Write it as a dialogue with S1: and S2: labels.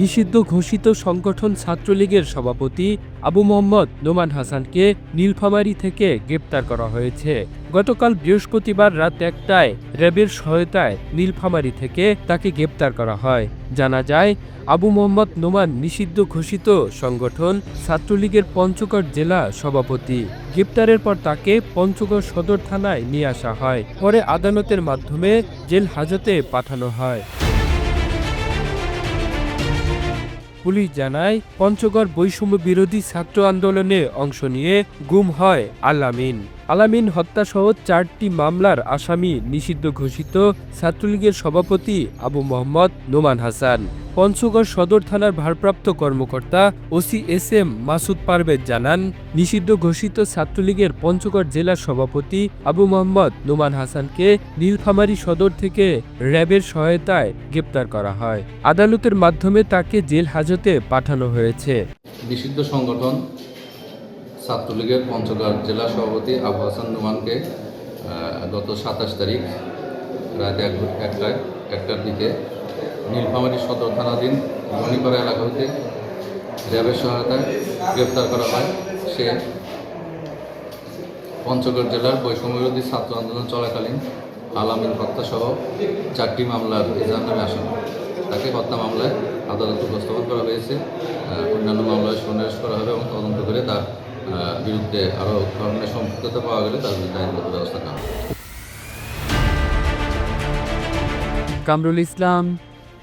S1: নিষিদ্ধ ঘোষিত সংগঠন ছাত্রলীগের সভাপতি আবু মোহাম্মদ নোমান হাসানকে নীলফামারী থেকে গ্রেপ্তার করা হয়েছে। গতকাল বৃহস্পতিবার রাত একটায় র্যাবের সহায়তায় নীলফামারী থেকে তাকে গ্রেপ্তার করা হয়। জানা যায়, আবু মোহাম্মদ নোমান নিষিদ্ধ ঘোষিত সংগঠন ছাত্রলীগের পঞ্চগড় জেলা সভাপতি। গ্রেপ্তারের পর তাকে পঞ্চগড় সদর থানায় নিয়ে আসা হয়। পরে আদালতের মাধ্যমে জেল হাজতে পাঠানো হয়। পুলিশ জানায়, পঞ্চগড় বৈষম্য বিরোধী ছাত্র আন্দোলনে অংশ নিয়ে গুম হয় আলামিন আলামিন হত্যাসহ চারটি মামলার আসামি নিষিদ্ধ ঘোষিত ছাত্রলীগের সভাপতি আবু মোহাম্মদ নোমান হাসান। পঞ্চগড় সদর থানার ভারপ্রাপ্ত কর্মকর্তা OC S M Masud Parvez জানান, নিষিদ্ধ ঘোষিত ছাত্রলীগের পঞ্চগড় জেলার সভাপতি আবু মোহাম্মদ নোমান হাসানকে নীলফামারী সদর থেকে র্যাবের সহায়তায় গ্রেপ্তার করা হয়। আদালতের মাধ্যমে তাকে জেল হাজতে পাঠানো হয়েছে।
S2: নিষিদ্ধ সংগঠন ছাত্রলীগের পঞ্চগড় জেলা সভাপতি আবু হাসান নুমানকে গত সাতাশ তারিখ রাত এক একটায় একটার দিকে নীলফামারী সদর থানাধীন মণিপাড়া এলাকা হতে র্যাবের সহায়তায় গ্রেপ্তার করা হয়। সে পঞ্চগড় জেলার বৈষম্যবিরোধী ছাত্র আন্দোলন চলাকালীন আলামিন হত্যাসহ চারটি মামলার এজাহার নামে আসামি তাকে হত্যা মামলায় আদালতে উপস্থাপন করা হয়েছে। অন্যান্য মামলায় সন্নিবেশ করা হবে এবং তদন্ত করে তার বিরুদ্ধে আরও ধরনের সম্পৃক্ততা পাওয়া গেলে তার বিরুদ্ধে আইনগত ব্যবস্থা নেওয়া
S3: Kamrul Islam